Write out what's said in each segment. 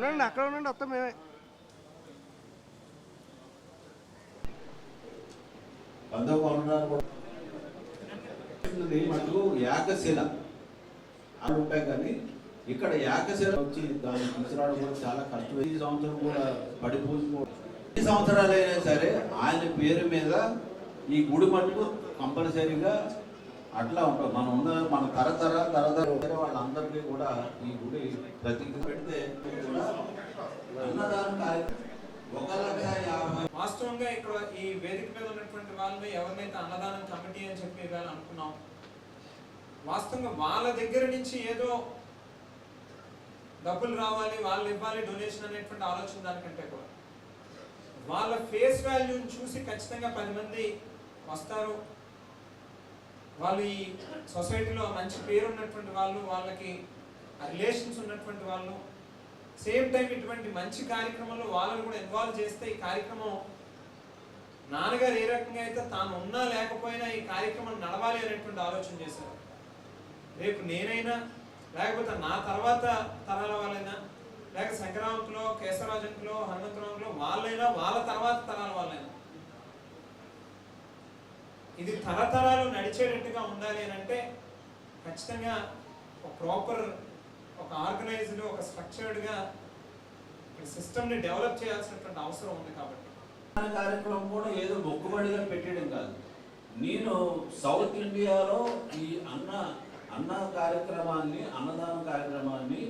అవునండి అక్కడ ఉండండి వస్తాం మేమే. వంద కొనడానికి మటుకు ఉంటాయి కానీ ఇక్కడ యాకశిల వచ్చి దాన్ని తీసుకురావడం కూడా చాలా కష్టం. ఈ సంవత్సరం కూడా పడిపోసుకోవడం ఈ సంవత్సరాలైనా సరే ఆయన పేరు మీద ఈ గుడి మటుకు కంపల్సరీగా అట్లా ఉంటుంది మనం ఉన్న మన తరతర తరతర వాళ్ళందరికీ కూడా ఈ గుడి ప్రతి పెడితే కూడా అన్నదానం కార్యక్రమం ఒక లక్ష యాభై వాస్తవంగా ఇక్కడ ఈ వేదిక వాళ్ళు ఉన్నటువంటి ఎవరినైతే అన్నదానం కమిటీ అని చెప్పి అనుకున్నాం. వాస్తవంగా వాళ్ళ దగ్గర నుంచి ఏదో డబ్బులు రావాలి వాళ్ళు ఇవ్వాలి డొనేషన్ అనేటువంటి ఆలోచన దానికంటే కూడా వాళ్ళ ఫేస్ వాల్యూని చూసి ఖచ్చితంగా పది మంది వస్తారు. వాళ్ళు ఈ సొసైటీలో మంచి పేరు ఉన్నటువంటి వాళ్ళు వాళ్ళకి రిలేషన్స్ ఉన్నటువంటి వాళ్ళు. సేమ్ టైం ఇటువంటి మంచి కార్యక్రమంలో వాళ్ళని కూడా ఇన్వాల్వ్ చేస్తే ఈ కార్యక్రమం నాన్నగారు ఏ రకంగా అయితే తాను ఉన్నా లేకపోయినా ఈ కార్యక్రమం నడవాలి అనేటువంటి ఆలోచన చేశారు. రేపు నేనైనా లేకపోతే నా తర్వాత తరాల వాళ్ళైనా లేక శంకరావంకులో కేశవరాజంకులో హనుమంతరావులో వాళ్ళైనా వాళ్ళ తర్వాత తరాల వాళ్ళైనా. ఇది తరతరాలు నడిచేటట్టుగా ఉండాలి అని అంటే ఖచ్చితంగా ఒక ప్రాపర్ ఒక ఆర్గనైజ్డ్ ఒక స్ట్రక్చర్డ్గా సిస్టమ్ని డెవలప్ చేయాల్సినటువంటి అవసరం ఉంది కాబట్టి. కార్యక్రమం కూడా ఏదో మొక్కుబడిగా పెట్టడం కాదు. నేను సౌత్ ఇండియాలో ఈ అన్న అన్న కార్యక్రమాన్ని అన్నదాన కార్యక్రమాన్ని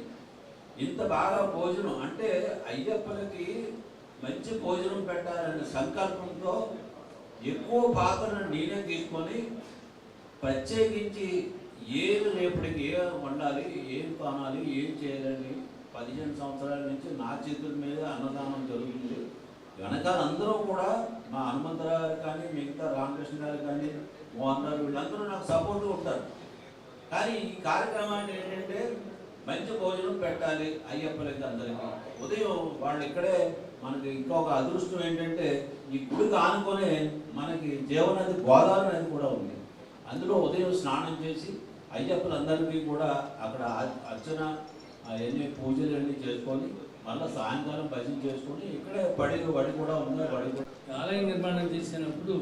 ఇంత బాగా భోజనం అంటే అయ్యప్పలకి మంచి భోజనం పెట్టాలనే సంకల్పంతో ఎక్కువ పాత్రను నేనే తీసుకొని ప్రత్యేకించి ఏది రేపటికి ఏ వండాలి ఏం కొనాలి ఏం చేయాలని పదిహేను సంవత్సరాల నుంచి నా చేతుల మీద అన్నదానం జరుగుతుంది. వెనకాల అందరూ కూడా మా హనుమంతరావు కానీ మిగతా రామకృష్ణ గారు కానీ మోహన్ గారు వీళ్ళందరూ నాకు సపోర్ట్ ఉంటారు. కానీ ఈ కార్యక్రమాన్ని ఏంటంటే మంచి భోజనం పెట్టాలి అయ్యప్పలకి అందరికీ. ఉదయం వాళ్ళు ఇక్కడే మనకి ఇంకొక అదృష్టం ఏంటంటే ఈ గుడికి ఆనుకొనే మనకి జీవనది గోదావరి నది కూడా ఉంది. అందులో ఉదయం స్నానం చేసి అయ్యప్పలందరికీ కూడా అక్కడ అర్చన అవన్నీ పూజలు అన్నీ చేసుకొని మళ్ళీ సాయంకాలం భజన చేసుకుని ఇక్కడే బడి బడి కూడా ఉంది? బడి ఆలయం నిర్మాణం చేసినప్పుడు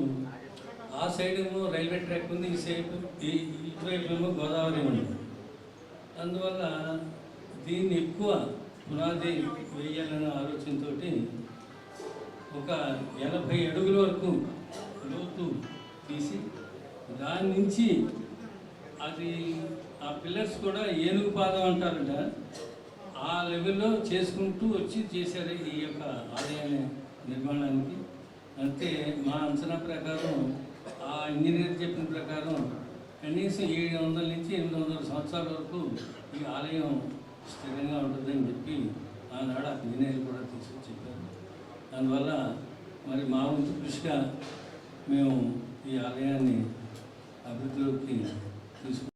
ఆ సైడ్ ఏమో రైల్వే ట్రాక్ ఉంది ఈ సైడ్ ఈ ఇటువైపు ఏమో గోదావరి ఉంది. అందువల్ల దీన్ని ఎక్కువ పునాది వేయాలనే ఆలోచనతో ఒక ఎనభై అడుగుల వరకు లోతు తీసి దాని నుంచి అది ఆ పిల్లర్స్ కూడా ఏనుగు పాదం అంటారట. ఆ లెవెల్లో చేసుకుంటూ వచ్చి చేశారు ఈ యొక్క ఆలయాన్ని నిర్మాణానికి. అంటే మా అంచనా ప్రకారం ఆ ఇంజనీర్ చెప్పిన ప్రకారం కనీసం ఏడు వందల నుంచి ఎనిమిది వందల సంవత్సరాల వరకు ఈ ఆలయం స్థిరంగా ఉంటుందని చెప్పి ఆనాడు ఆ ఇంజనీర్ కూడా తీసుకొని చెప్పారు. అందువల్ల మరి మా వంతు కృషిగా మేము ఈ ఆలయాన్ని అభివృద్ధిలోకి తీసుకు